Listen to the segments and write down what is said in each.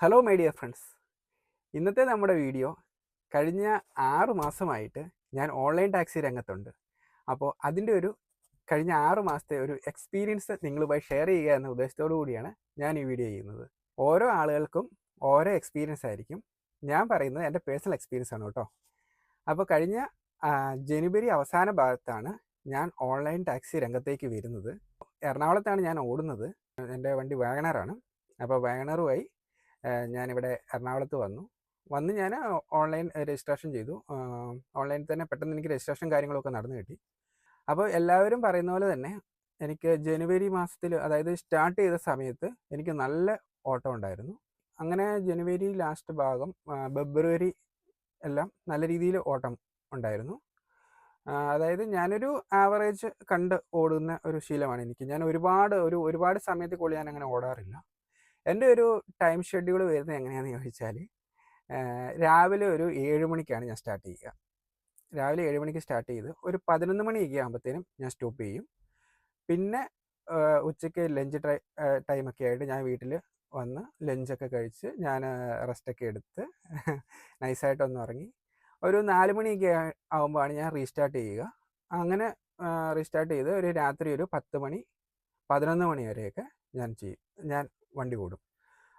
Hello my dear friends ഇന്നത്തെ നമ്മുടെ video കഴിഞ്ഞ ആറ് മാസമായിട്ട് ഞാൻ ഓൺലൈൻ ടാക്സി രംഗത്തുണ്ട്. അപ്പോൾ അതിന്റെ ഒരു കഴിഞ്ഞ ആറ് മാസത്തെ ഒരു എക്സ്പീരിയൻസ് നിങ്ങളുമായി ഷെയർ ചെയ്യുക എന്ന ഉദ്ദേശത്തോടു കൂടിയാണ് ഞാൻ ഈ വീഡിയോ ചെയ്യുന്നത്. ഓരോ ആളുകൾക്കും ഓരോ എക്സ്പീരിയൻസ് ആയിരിക്കും. ഞാൻ പറയുന്നത് എന്റെ പേഴ്സണൽ എക്സ്പീരിയൻസ് ആണ് കേട്ടോ. അപ്പോൾ കഴിഞ്ഞ ജനുവരി അവസാന ഭാഗത്താണ് ഞാൻ ഓൺലൈൻ ടാക്സി രംഗത്തേക്ക് വരുന്നത്. എറണാകുളത്താണ് ഞാൻ ഓടുന്നത്. എന്റെ വണ്ടി വാഗണറാണ്. അപ്പോൾ വാഗണറുമായി ഞാനിവിടെ എറണാകുളത്ത് വന്നു. വന്ന് ഞാൻ ഓൺലൈൻ രജിസ്ട്രേഷൻ ചെയ്തു. ഓൺലൈനിൽ തന്നെ പെട്ടെന്ന് എനിക്ക് രജിസ്ട്രേഷൻ കാര്യങ്ങളൊക്കെ നടന്നു കിട്ടി. അപ്പോൾ എല്ലാവരും പറയുന്ന പോലെ തന്നെ എനിക്ക് ജനുവരി മാസത്തിൽ അതായത് സ്റ്റാർട്ട് ചെയ്ത സമയത്ത് എനിക്ക് നല്ല ഓട്ടം ഉണ്ടായിരുന്നു. അങ്ങനെ ജനുവരി ലാസ്റ്റ് ഭാഗം ഫെബ്രുവരി എല്ലാം നല്ല രീതിയിൽ ഓട്ടം ഉണ്ടായിരുന്നു. അതായത് ഞാനൊരു ആവറേജ് കണ്ട് ഓടുന്ന ഒരു ശീലമാണ് എനിക്ക്. ഞാൻ ഒരുപാട് ഒരു ഒരുപാട് സമയത്ത് കൂടി ഞാൻ അങ്ങനെ ഓടാറില്ല. എന്റെ ഒരു ടൈം ഷെഡ്യൂൾ വരുന്നത് എങ്ങനെയാണെന്ന് ചോദിച്ചാൽ രാവിലെ ഒരു ഏഴ് മണിക്കാണ് ഞാൻ സ്റ്റാർട്ട് ചെയ്യുക. രാവിലെ ഏഴ് മണിക്ക് സ്റ്റാർട്ട് ചെയ്ത് ഒരു പതിനൊന്ന് മണിയൊക്കെ ആകുമ്പോഴത്തേനും ഞാൻ സ്റ്റോപ്പ് ചെയ്യും. പിന്നെ ഉച്ചയ്ക്ക് ലഞ്ച് ടൈമൊക്കെ ആയിട്ട് ഞാൻ വീട്ടിൽ വന്ന് ലഞ്ചൊക്കെ കഴിച്ച് ഞാൻ റെസ്റ്റൊക്കെ എടുത്ത് നൈസായിട്ടൊന്ന് ഉറങ്ങി ഒരു നാല് മണിയൊക്കെ ആകുമ്പോഴാണ് ഞാൻ റീസ്റ്റാർട്ട് ചെയ്യുക. അങ്ങനെ റീസ്റ്റാർട്ട് ചെയ്ത് ഒരു രാത്രി ഒരു പത്ത് മണി പതിനൊന്ന് മണി വരെയൊക്കെ ഞാൻ ചെയ്യും. ഞാൻ വണ്ടി ഓടും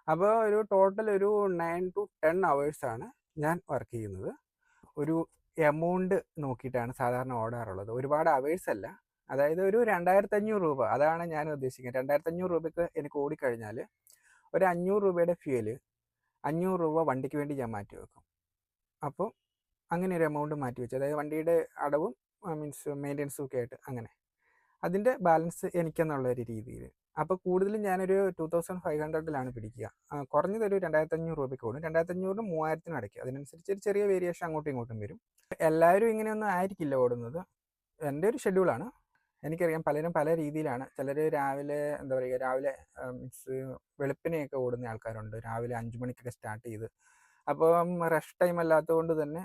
അപ്പോൾ ഒരു ടോട്ടൽ ഒരു നയൻ ടു ടെൻ അവേഴ്സാണ് ഞാൻ വർക്ക് ചെയ്യുന്നത്. ഒരു എമൗണ്ട് നോക്കിയിട്ടാണ് സാധാരണ ഓടാറുള്ളത്. ഒരുപാട് അവേഴ്സ് അല്ല. അതായത് ഒരു രണ്ടായിരത്തഞ്ഞൂറ് രൂപ. അതാണ് ഞാൻ ഉദ്ദേശിക്കുന്നത്. രണ്ടായിരത്തഞ്ഞൂറ് രൂപയ്ക്ക് എനിക്ക് ഓടിക്കഴിഞ്ഞാൽ ഒരു അഞ്ഞൂറ് രൂപയുടെ ഫ്യൂൽ അഞ്ഞൂറ് രൂപ വണ്ടിക്ക് വേണ്ടി ഞാൻ മാറ്റി വെക്കും. അപ്പോൾ അങ്ങനെ ഒരു എമൗണ്ട് മാറ്റി വെച്ചു അതായത് വണ്ടിയുടെ അടവും മീൻസ് മെയിന്റെനൻസും ഒക്കെ ആയിട്ട് അങ്ങനെ. അതിന്റെ ബാലൻസ് എനിക്കെന്നുള്ള ഒരു രീതിയിൽ. അപ്പോൾ കൂടുതലും ഞാനൊരു ടു തൗസൻഡ് ഫൈവ് ഹൺഡ്രഡിലാണ് പിടിക്കുക. കുറഞ്ഞതൊരു രണ്ടായിരത്തി അഞ്ഞൂറ് രൂപയ്ക്ക് കൂടും രണ്ടായിരത്തി അഞ്ഞൂറിന് മൂവായിരത്തിന് അടയ്ക്കുക. അതിനനുസരിച്ച് ഒരു ചെറിയ വേരിയേഷൻ അങ്ങോട്ടും ഇങ്ങോട്ടും വരും. എല്ലാവരും ഇങ്ങനെയൊന്നും ആയിരിക്കില്ല ഓടുന്നത്. എന്റെ ഒരു ഷെഡ്യൂളാണ് എനിക്കറിയാം പലരും പല രീതിയിലാണ്. ചിലർ രാവിലെ എന്താ പറയുക രാവിലെ മീൻസ് വെളുപ്പിനെയൊക്കെ ഓടുന്ന ആൾക്കാരുണ്ട്. രാവിലെ അഞ്ച് മണിക്കൊക്കെ സ്റ്റാർട്ട് ചെയ്ത്. അപ്പം റഷ് ടൈം അല്ലാത്തതുകൊണ്ട് തന്നെ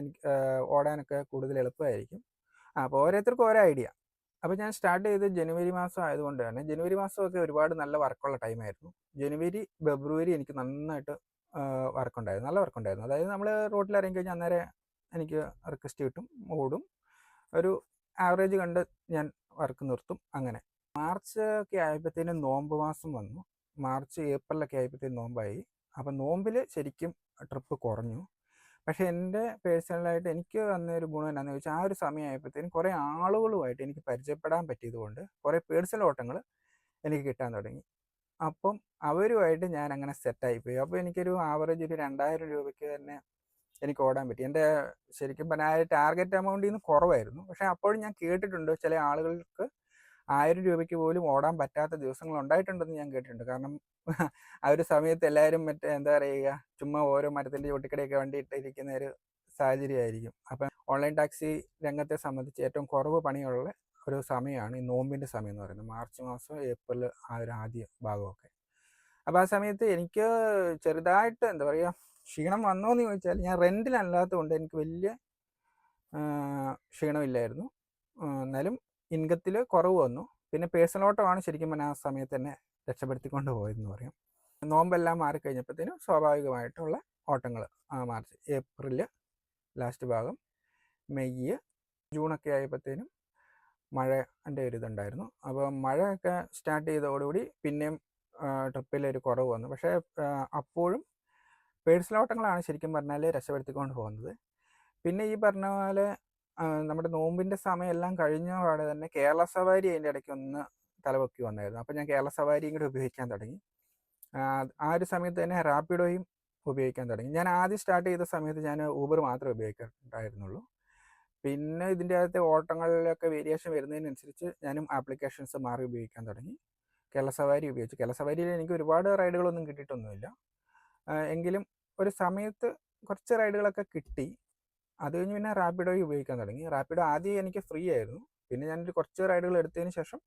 എനിക്ക് ഓടാനൊക്കെ കൂടുതൽ എളുപ്പമായിരിക്കും. അപ്പോൾ ഓരോരുത്തർക്കും ഓരോ ഐഡിയ അപ്പോൾ ഞാൻ സ്റ്റാർട്ട് ചെയ്ത് ജനുവരി മാസം ആയതുകൊണ്ട് തന്നെ ജനുവരി മാസമൊക്കെ ഒരുപാട് നല്ല വർക്കുള്ള ടൈമായിരുന്നു ജനുവരി ഫെബ്രുവരി എനിക്ക് നന്നായിട്ട് വർക്കുണ്ടായിരുന്നു. നല്ല വർക്കുണ്ടായിരുന്നു. അതായത് നമ്മൾ റോട്ടിൽ ഇറങ്ങി കഴിഞ്ഞാൽ അന്നേരം എനിക്ക് റിക്വസ്റ്റ് കിട്ടും ഓടും. ഒരു ആവറേജ് കണ്ട് ഞാൻ വർക്ക് നിർത്തും അങ്ങനെ. മാർച്ച് ഒക്കെ ആയപ്പോഴത്തേനും നോമ്പ് മാസം വന്നു. മാർച്ച് ഏപ്രിലൊക്കെ ആയപ്പോഴത്തേനും നോമ്പായി. അപ്പം നോമ്പിൽ ശരിക്കും ട്രിപ്പ് കുറഞ്ഞു. പക്ഷേ എന്റെ പേഴ്സണലായിട്ട് എനിക്ക് വന്ന ഒരു ഗുണം എന്താണെന്ന് ചോദിച്ചാൽ ആ ഒരു സമയമായപ്പോഴത്തേനും കുറേ ആളുകളുമായിട്ട് എനിക്ക് പരിചയപ്പെടാൻ പറ്റിയത് കൊണ്ട് കുറേ പേഴ്സണൽ ഓട്ടങ്ങൾ എനിക്ക് കിട്ടാൻ തുടങ്ങി. അപ്പം അവരുമായിട്ട് ഞാൻ അങ്ങനെ സെറ്റായിപ്പോയി. അപ്പോൾ എനിക്കൊരു ആവറേജ് ഒരു രണ്ടായിരം രൂപയ്ക്ക് തന്നെ എനിക്ക് ഓടാൻ പറ്റി. എന്റെ ശരിക്കും പറഞ്ഞാൽ ടാർഗറ്റ് എമൗണ്ടിൽ നിന്ന് കുറവായിരുന്നു. പക്ഷേ അപ്പോഴും ഞാൻ കേട്ടിട്ടുണ്ട് ചില ആളുകൾക്ക് ആയിരം രൂപയ്ക്ക് പോലും ഓടാൻ പറ്റാത്ത ദിവസങ്ങൾ ഉണ്ടായിട്ടുണ്ടെന്ന് ഞാൻ കേട്ടിട്ടുണ്ട്. കാരണം ആ ഒരു സമയത്ത് എല്ലാവരും മറ്റേ എന്താ പറയുക ചുമ്മാ ഓരോ മരത്തിന്റെ ചൊട്ടിക്കടയൊക്കെ വണ്ടി ഇട്ടിരിക്കുന്ന ഒരു സാഹചര്യമായിരിക്കും. അപ്പം ഓൺലൈൻ ടാക്സി രംഗത്തെ സംബന്ധിച്ച് ഏറ്റവും കുറവ് പണിയുള്ള ഒരു സമയമാണ് ഈ നോമ്പിന്റെ സമയം എന്ന് പറയുന്നത്. മാർച്ച് മാസം ഏപ്രിൽ ആ ഒരു ആദ്യ ഭാഗമൊക്കെ. അപ്പോൾ ആ സമയത്ത് എനിക്ക് ചെറുതായിട്ട് എന്താ പറയുക ക്ഷീണം വന്നോ എന്ന് ചോദിച്ചാൽ ഞാൻ റെന്റിലല്ലാത്തത് കൊണ്ട് എനിക്ക് വലിയ ക്ഷീണമില്ലായിരുന്നു. എന്നാലും ഇൻകത്തിൽ കുറവ് വന്നു. പിന്നെ പേഴ്സണൽ ഓട്ടമാണ് ശരിക്കും പറഞ്ഞാൽ ആ സമയത്ത് തന്നെ രക്ഷപ്പെടുത്തിക്കൊണ്ട് പോയതെന്ന് പറയാം. നോമ്പെല്ലാം മാറിക്കഴിഞ്ഞപ്പോഴത്തേനും സ്വാഭാവികമായിട്ടുള്ള ഓട്ടങ്ങൾ മാർച്ച് ഏപ്രിൽ ലാസ്റ്റ് ഭാഗം. മെയ്യ് ജൂണൊക്കെ ആയപ്പോഴത്തേനും മഴന്റെ ഒരു ഇതുണ്ടായിരുന്നു. അപ്പോൾ മഴയൊക്കെ സ്റ്റാർട്ട് ചെയ്തതോടുകൂടി പിന്നെയും ട്രിപ്പിലൊരു കുറവ് വന്നു. പക്ഷേ അപ്പോഴും പേഴ്സണൽ ഓട്ടങ്ങളാണ് ശരിക്കും പറഞ്ഞാൽ രക്ഷപ്പെടുത്തിക്കൊണ്ട് പോകുന്നത്. പിന്നെ ഈ പറഞ്ഞ പോലെ നമ്മുടെ നോമ്പിന്റെ സമയമെല്ലാം കഴിഞ്ഞ പാടെ തന്നെ കേരള സവാരി അതിന്റെ ഇടയ്ക്ക് ഒന്ന് തലപൊക്കി വന്നായിരുന്നു. അപ്പോൾ ഞാൻ കേരള സവാരിയും കൂടി ഉപയോഗിക്കാൻ തുടങ്ങി. ആ, ഒരു സമയത്ത് തന്നെ റാപ്പിഡോയും ഉപയോഗിക്കാൻ തുടങ്ങി. ഞാൻ ആദ്യം സ്റ്റാർട്ട് ചെയ്ത സമയത്ത് ഞാൻ ഊബർ മാത്രമേ ഉപയോഗിക്കാറുണ്ടായിരുന്നുള്ളൂ. പിന്നെ ഇതിന്റെ അകത്തെ ഓട്ടങ്ങളിലൊക്കെ വേരിയേഷൻ വരുന്നതിനനുസരിച്ച് ഞാനും ആപ്ലിക്കേഷൻസ് മാറി ഉപയോഗിക്കാൻ തുടങ്ങി. കേരള സവാരി ഉപയോഗിച്ചു. കേരള സവാരിയിൽ എനിക്ക് ഒരുപാട് റൈഡുകളൊന്നും കിട്ടിയിട്ടൊന്നുമില്ല. എങ്കിലും ഒരു സമയത്ത് കുറച്ച് റൈഡുകളൊക്കെ കിട്ടി. അത് കഴിഞ്ഞ് പിന്നെ റാപ്പിഡോയി ഉപയോഗിക്കാൻ തുടങ്ങി. റാപ്പിഡോ ആദ്യം എനിക്ക് ഫ്രീ ആയിരുന്നു. പിന്നെ ഞാനൊരു കുറച്ച് റൈഡുകൾ എടുത്തതിന് ശേഷം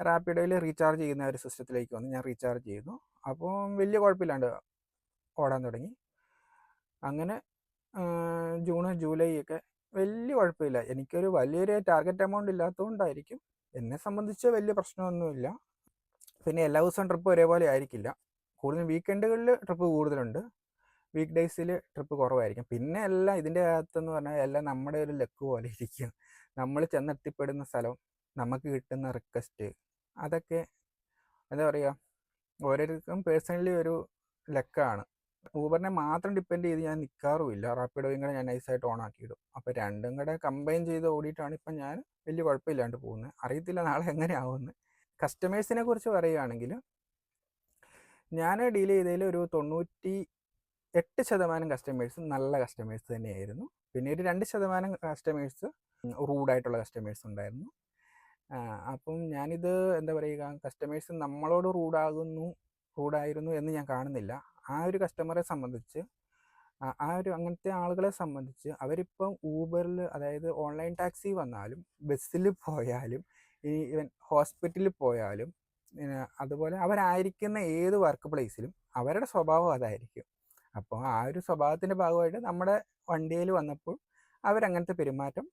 റാപ്പിഡോയിൽ റീചാർജ് ചെയ്യുന്ന ഒരു സിസ്റ്റത്തിലേക്ക് വന്ന് ഞാൻ റീചാർജ് ചെയ്തു അപ്പോൾ വലിയ കുഴപ്പമില്ലാണ്ട് ഓടാൻ തുടങ്ങി. അങ്ങനെ ജൂണ് ജൂലൈ ഒക്കെ വലിയ കുഴപ്പമില്ല. എനിക്കൊരു വലിയൊരു ടാർഗറ്റ് എമൗണ്ട് ഇല്ലാത്തതുകൊണ്ടായിരിക്കും എന്നെ സംബന്ധിച്ച് വലിയ പ്രശ്നമൊന്നുമില്ല. പിന്നെ എല്ലാ ദിവസവും ട്രിപ്പ് ഒരേപോലെ ആയിരിക്കില്ല. കൂടുതലും വീക്കെൻഡുകളിൽ ട്രിപ്പ് കൂടുതലുണ്ട്. വീക്ക് ഡേയ്സിൽ ട്രിപ്പ് കുറവായിരിക്കും. പിന്നെ എല്ലാം ഇതിന്റെ അകത്തെന്ന് പറഞ്ഞാൽ എല്ലാം നമ്മുടെ ഒരു ലക്ക് പോലെ ഇരിക്കും. നമ്മൾ ചെന്നെത്തിപ്പെടുന്ന സ്ഥലം നമുക്ക് കിട്ടുന്ന റിക്വസ്റ്റ് അതൊക്കെ എന്താ പറയുക ഓരോരുത്തർക്കും പേഴ്സണലി ഒരു ലക്കാണ്. ഊബറിനെ മാത്രം ഡിപ്പെൻഡ് ചെയ്ത് ഞാൻ നിൽക്കാറുമില്ല റാപ്പിഡോയും കൂടെ ഞാൻ നൈസായിട്ട് ഓൺ ആക്കിയിടും. അപ്പോൾ രണ്ടും കൂടെ കമ്പൈൻ ചെയ്ത് ഓടിയിട്ടാണ് ഇപ്പം ഞാൻ വലിയ കുഴപ്പമില്ലാണ്ട് പോകുന്നത്. അറിയത്തില്ല നാളെ എങ്ങനെയാവുമെന്ന്. കസ്റ്റമേഴ്സിനെ കുറിച്ച് പറയുകയാണെങ്കിൽ ഞാൻ ഡീൽ ചെയ്തതിൽ ഒരു തൊണ്ണൂറ്റി എട്ട് ശതമാനം കസ്റ്റമേഴ്സ് നല്ല കസ്റ്റമേഴ്സ് തന്നെയായിരുന്നു. പിന്നെ ഒരു രണ്ട് ശതമാനം കസ്റ്റമേഴ്സ് റൂഡായിട്ടുള്ള കസ്റ്റമേഴ്സ് ഉണ്ടായിരുന്നു. അപ്പം ഞാനിത് എന്താ പറയുക കസ്റ്റമേഴ്സ് നമ്മളോട് റൂഡാകുന്നു റൂഡായിരുന്നു എന്ന് ഞാൻ കാണുന്നില്ല. ആ ഒരു കസ്റ്റമറെ സംബന്ധിച്ച് ആ ഒരു അങ്ങനത്തെ ആളുകളെ സംബന്ധിച്ച് അവരിപ്പം ഊബറിൽ അതായത് ഓൺലൈൻ ടാക്സി വന്നാലും ബസ്സിൽ പോയാലും ഇനി ഇവൻ ഹോസ്പിറ്റലിൽ പോയാലും അതുപോലെ അവരായിരിക്കുന്ന ഏത് വർക്ക് പ്ലേസിലും അവരുടെ സ്വഭാവം അതായിരിക്കും. അപ്പോൾ ആ ഒരു സ്വഭാവത്തിന്റെ ഭാഗമായിട്ട് നമ്മുടെ വണ്ടിയിൽ വന്നപ്പോൾ അവരങ്ങനത്തെ പെരുമാറ്റം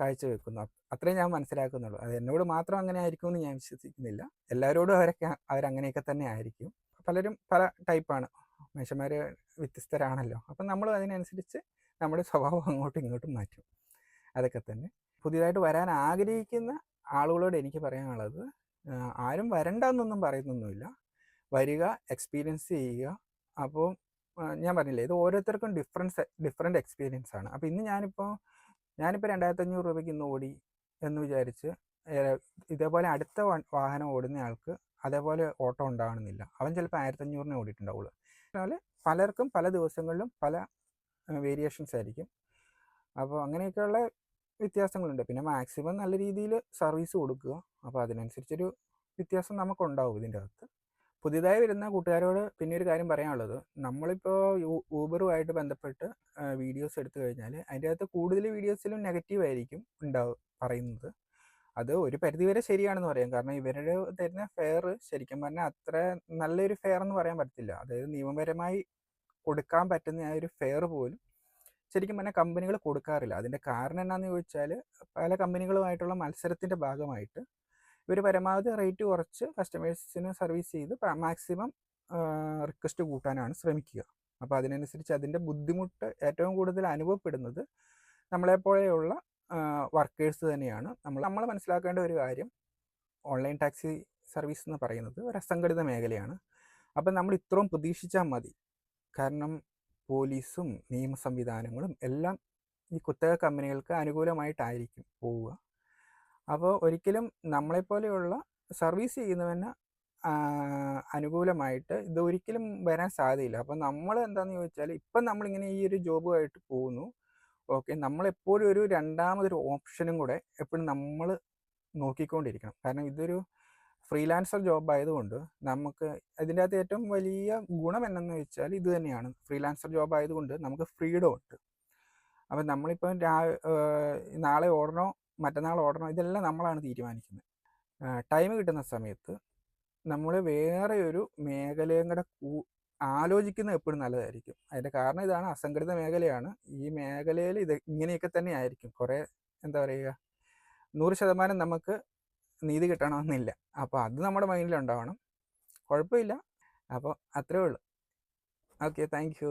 കാഴ്ചവെക്കുന്നു അത്രേ ഞാൻ മനസ്സിലാക്കുന്നുള്ളൂ. അത് എന്നോട് മാത്രം അങ്ങനെ ആയിരിക്കും എന്ന് ഞാൻ വിശ്വസിക്കുന്നില്ല. എല്ലാവരോടും അവരൊക്കെ അവരങ്ങനെയൊക്കെ തന്നെ ആയിരിക്കും. പലരും പല ടൈപ്പാണ്. മനുഷ്യന്മാർ വ്യത്യസ്തരാണല്ലോ. അപ്പം നമ്മൾ അതിനനുസരിച്ച് നമ്മുടെ സ്വഭാവം അങ്ങോട്ടും ഇങ്ങോട്ടും മാറ്റും. അതൊക്കെ തന്നെ. പുതിയതായിട്ട് വരാൻ ആഗ്രഹിക്കുന്ന ആളുകളോട് എനിക്ക് പറയാനുള്ളത് ആരും ആരും വരണ്ടെന്നൊന്നും പറയുന്നൊന്നുമില്ല. വരിക എക്സ്പീരിയൻസ് ചെയ്യുക. അപ്പോൾ ഞാൻ പറഞ്ഞില്ലേ ഇത് ഓരോരുത്തർക്കും ഡിഫറൻസ് ഡിഫറെന്റ് എക്സ്പീരിയൻസ് ആണ്. അപ്പോൾ ഇന്ന് ഞാനിപ്പോൾ ഞാനിപ്പോൾ രണ്ടായിരത്തി അഞ്ഞൂറ് രൂപയ്ക്ക് ഇന്ന് ഓടി എന്ന് വിചാരിച്ച് ഇതേപോലെ അടുത്ത വാഹനം ഓടുന്ന ആൾക്ക് അതേപോലെ ഓട്ടോ ഉണ്ടാകണമെന്നില്ല അവൻ ചിലപ്പോൾ ആയിരത്തഞ്ഞൂറിനെ ഓടിയിട്ടുണ്ടാവുള്ളൂ. അതുപോലെ പലർക്കും പല ദിവസങ്ങളിലും പല വേരിയേഷൻസ് ആയിരിക്കും. അപ്പോൾ അങ്ങനെയൊക്കെയുള്ള വ്യത്യാസങ്ങളുണ്ട്. പിന്നെ മാക്സിമം നല്ല രീതിയിൽ സർവീസ് കൊടുക്കുക. അപ്പോൾ അതിനനുസരിച്ചൊരു വ്യത്യാസം നമുക്കുണ്ടാവും ഇതിന്റെ അകത്ത്. പുതിയതായി വരുന്ന കൂട്ടുകാരോട് പിന്നെ ഒരു കാര്യം പറയാനുള്ളത്. നമ്മളിപ്പോൾ ഊബറുമായിട്ട് ബന്ധപ്പെട്ട് വീഡിയോസ് എടുത്തു കഴിഞ്ഞാൽ അതിന്റെ അകത്ത് കൂടുതൽ വീഡിയോസിലും നെഗറ്റീവ് ആയിരിക്കും ഉണ്ടാവും പറയുന്നത്. അത് ഒരു പരിധിവരെ ശരിയാണെന്ന് പറയാം. കാരണം ഇവരുടെ തരുന്ന ഫെയർ ശരിക്കും പറഞ്ഞാൽ അത്ര നല്ലൊരു ഫെയർ എന്ന് പറയാൻ പറ്റില്ല അതായത് നിയമപരമായി കൊടുക്കാൻ പറ്റുന്ന ആ ഒരു ഫെയർ പോലും ശരിക്കും പറഞ്ഞാൽ കമ്പനികൾ കൊടുക്കാറില്ല. അതിന്റെ കാരണം എന്നാന്ന് ചോദിച്ചാൽ പല കമ്പനികളുമായിട്ടുള്ള മത്സരത്തിന്റെ ഭാഗമായിട്ട് ഇവർ പരമാവധി റേറ്റ് കുറച്ച് കസ്റ്റമേഴ്സിന് സർവീസ് ചെയ്ത് മാക്സിമം റിക്വസ്റ്റ് കൂട്ടാനാണ് ശ്രമിക്കുക. അപ്പോൾ അതിനനുസരിച്ച് അതിന്റെ ബുദ്ധിമുട്ട് ഏറ്റവും കൂടുതൽ അനുഭവപ്പെടുന്നത് നമ്മളെപ്പോലെയുള്ള വർക്കേഴ്സ് തന്നെയാണ്. നമ്മൾ നമ്മൾ മനസ്സിലാക്കേണ്ട ഒരു കാര്യം ഓൺലൈൻ ടാക്സി സർവീസ് എന്ന് പറയുന്നത് ഒരു അസംഘടിത മേഖലയാണ്. അപ്പം നമ്മൾ ഇത്രയും പ്രതീക്ഷിച്ചാൽ മതി. കാരണം പോലീസും നിയമ സംവിധാനങ്ങളും എല്ലാം ഈ കുത്തക കമ്പനികൾക്ക് അനുകൂലമായിട്ടായിരിക്കും പോവുക. അപ്പോൾ ഒരിക്കലും നമ്മളെപ്പോലെയുള്ള സർവീസ് ചെയ്യുന്നവന് അനുകൂലമായിട്ട് ഇത് ഒരിക്കലും വരാൻ സാധ്യതയില്ല. അപ്പോൾ നമ്മൾ എന്താണെന്ന് ചോദിച്ചാൽ ഇപ്പം നമ്മളിങ്ങനെ ഈ ഒരു ജോബുമായിട്ട് പോകുന്നു. ഓക്കെ നമ്മളെപ്പോഴും ഒരു രണ്ടാമതൊരു ഓപ്ഷനും കൂടെ എപ്പോഴും നമ്മൾ നോക്കിക്കൊണ്ടിരിക്കണം. കാരണം ഇതൊരു ഫ്രീലാൻസർ ജോബ് ആയതുകൊണ്ട് നമുക്ക് ഇതിന്റെ അകത്ത് ഏറ്റവും വലിയ ഗുണം എന്നു വെച്ചാൽ ഇത് തന്നെയാണ്. ഫ്രീലാൻസർ ജോബ് ആയതുകൊണ്ട് നമുക്ക് ഫ്രീഡം ഉണ്ട്. അപ്പം നമ്മളിപ്പം രാ നാളെ ഓടണോ മറ്റന്നാൾ ഓടണം ഇതെല്ലാം നമ്മളാണ് തീരുമാനിക്കുന്നത് ടൈം കിട്ടുന്ന സമയത്ത് നമ്മൾ വേറെ ഒരു മേഖലയും കൂടെ ആലോചിക്കുന്നത് എപ്പോഴും നല്ലതായിരിക്കും. അതിന്റെ കാരണം ഇതാണ് അസംഘടിത മേഖലയാണ്. ഈ മേഖലയിൽ ഇത് ഇങ്ങനെയൊക്കെ തന്നെ ആയിരിക്കും. കുറേ എന്താ പറയുക നൂറ് ശതമാനം നമുക്ക് നീതി കിട്ടണമെന്നില്ല. അപ്പോൾ അത് നമ്മുടെ മൈൻഡിലുണ്ടാവണം കുഴപ്പമില്ല. അപ്പോൾ അത്രേ ഉള്ളൂ. Okay thank you